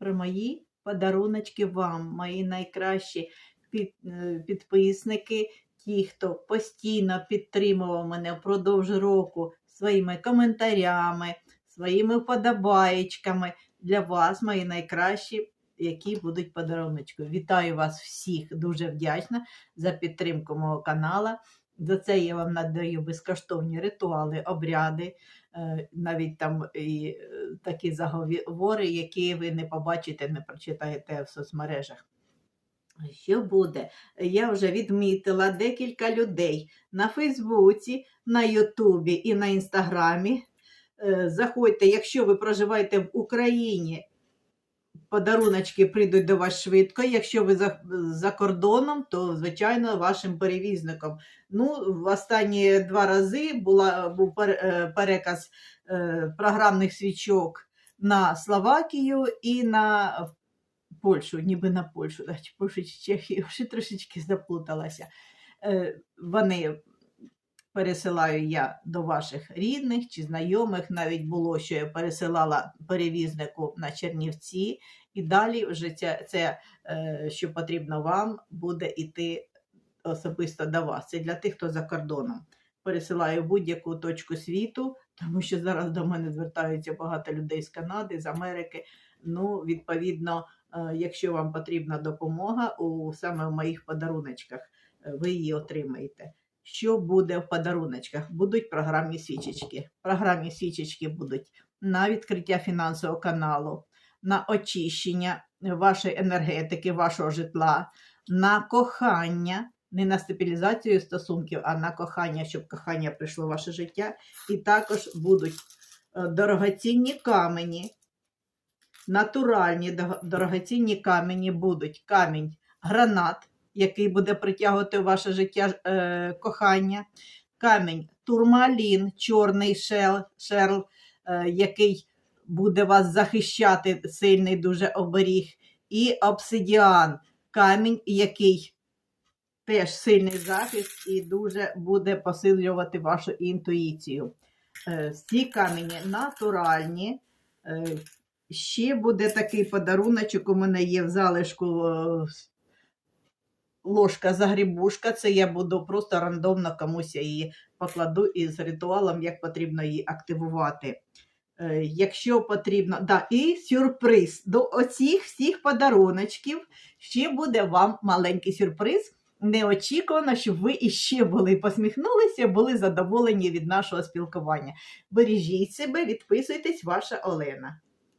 про мої подаруночки вам, мої найкращі е, підписники, ті, хто постійно підтримував мене впродовж року своїми коментарями, своїми вподобаєчками. Для вас, мої найкращі, які будуть подаруночки. Вітаю вас всіх, дуже вдячна за підтримку мого канала. За це я вам надаю безкоштовні ритуали, обряди, е, навіть там і е, такі заговори, які ви не побачите, не прочитаєте в соцмережах. Що буде? Я вже відмітила декілька людей на Фейсбуці, на Ютубі і на Інстаграмі. Е, Заходьте, якщо ви проживаєте в Україні, подаруночки прийдуть до вас швидко. Якщо ви за, за кордоном, то, звичайно, вашим перевізником. Ну, в останні два рази була, був е, переказ е, програмних свічок на Словакію і на Польщу, ніби на Польщу, Польщу, чи Чехію, вже трошечки заплуталася. Е, Вони пересилаю я до ваших рідних чи знайомих. Навіть було, що я пересилала перевізнику на Чернівці, і далі вже це, це що потрібно вам, буде йти особисто до вас. Це для тих, хто за кордоном. Пересилаю будь-яку точку світу, тому що зараз до мене звертаються багато людей з Канади, з Америки. Ну, відповідно, е, якщо вам потрібна допомога, у саме в моїх подаруночках е, ви її отримаєте. Що буде в подаруночках? Будуть програмні свічечки. Програмні свічечки будуть на відкриття фінансового каналу, на очищення вашої енергетики, вашого житла, на кохання, не на стабілізацію стосунків, а на кохання, щоб кохання прийшло в ваше життя. І також будуть е, дорогоцінні камені, натуральні дорогоцінні камені будуть камінь гранат, який буде притягувати в ваше життя е, кохання, камінь турмалін, чорний шел, шерл, е, який буде вас захищати, сильний дуже оберіг, і обсидіан, камінь, який теж сильний захист і дуже буде посилювати вашу інтуїцію. Е, Ці камені натуральні. Е, Ще буде такий подаруночок, у мене є в залишку е, ложка загрібушка. Це я буду просто рандомно комусь її покладу із ритуалом, як потрібно її активувати. Е, Якщо потрібно, да, і сюрприз. До оцих всіх подаруночків ще буде вам маленький сюрприз. Неочікувано, щоб ви іще були посміхнулися, були задоволені від нашого спілкування. Бережіть себе, відписуйтесь, ваша Олена.